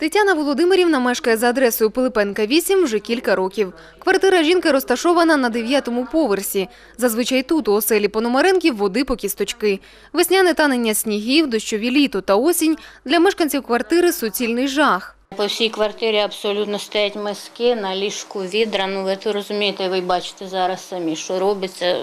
Тетяна Володимирівна мешкає за адресою Пилипенка 8 вже кілька років. Квартира жінки розташована на дев'ятому поверсі. Зазвичай тут, у оселі Пономаренків, води по кісточки. Весняне танення снігів, дощові літо та осінь для мешканців квартири суцільний жах. По всій квартирі абсолютно стоять миски, на ліжку відра. Ну ви то розумієте, ви бачите зараз самі, що робиться.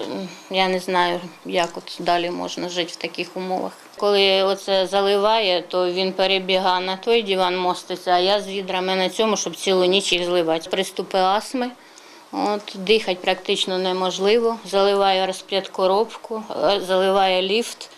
Я не знаю, як от далі можна жити в таких умовах. Коли оце заливає, то він перебігає на той диван, моститься, а я з відрами на цьому, щоб цілу ніч їх зливати. Приступи астми. От, дихати практично неможливо. Заливає розп'ят коробку, е, заливає ліфт.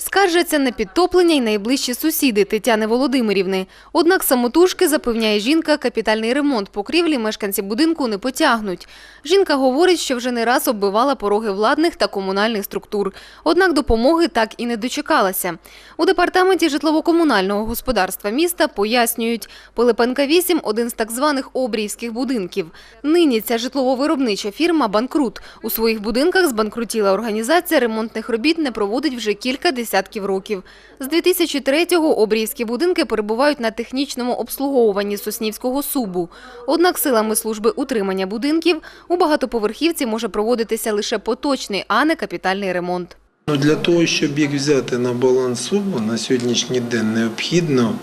Скаржаться на підтоплення й найближчі сусіди Тетяни Володимирівни. Однак самотужки, запевняє жінка, капітальний ремонт покрівлі мешканці будинку не потягнуть. Жінка говорить, що вже не раз оббивала пороги владних та комунальних структур. Однак допомоги так і не дочекалася. У департаменті житлово-комунального господарства міста пояснюють, Пилипенка 8 – один з так званих обріївських будинків. Нині ця житлово-виробнича фірма «Банкрут». У своїх будинках збанкрутіла організація ремонтних робіт не проводить вже кілька десятків років. З 2003-го обріївські будинки перебувають на технічному обслуговуванні Соснівського субу. Однак силами служби утримання будинків у багатоповерхівці може проводитися лише поточний, а не капітальний ремонт. Ну, для того, щоб їх взяти на баланс субу, на сьогоднішній день необхідно,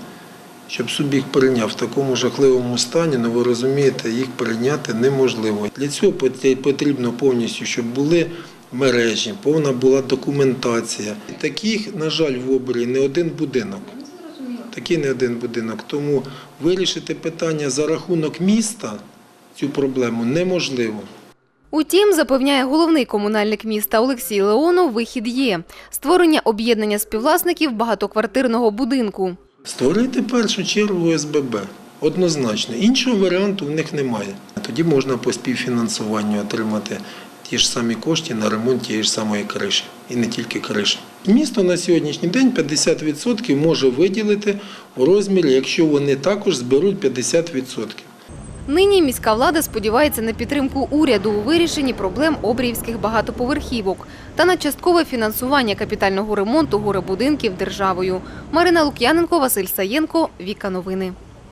щоб суб їх прийняв в такому жахливому стані, ну ви розумієте, їх прийняти неможливо. Для цього пот- потрібно повністю, щоб були мережі, повна була документація. Таких, на жаль, в обрії не один будинок. Такий не один будинок. Тому вирішити питання за рахунок міста цю проблему неможливо. Утім, запевняє головний комунальник міста Олексій Леонов, вихід є – створення об'єднання співвласників багатоквартирного будинку. Створити першу чергу ОСББ. Однозначно. Іншого варіанту в них немає. Тоді можна по співфінансуванню отримати ті ж самі кошти на ремонт тієї ж самої криші. І не тільки криші. Місто на сьогоднішній день 50% може виділити у розмірі, якщо вони також зберуть 50%. Нині міська влада сподівається на підтримку уряду у вирішенні проблем обріївських багатоповерхівок та на часткове фінансування капітального ремонту горебудинків державою. Марина Лук'яненко, Василь Саєнко, Віка Новини.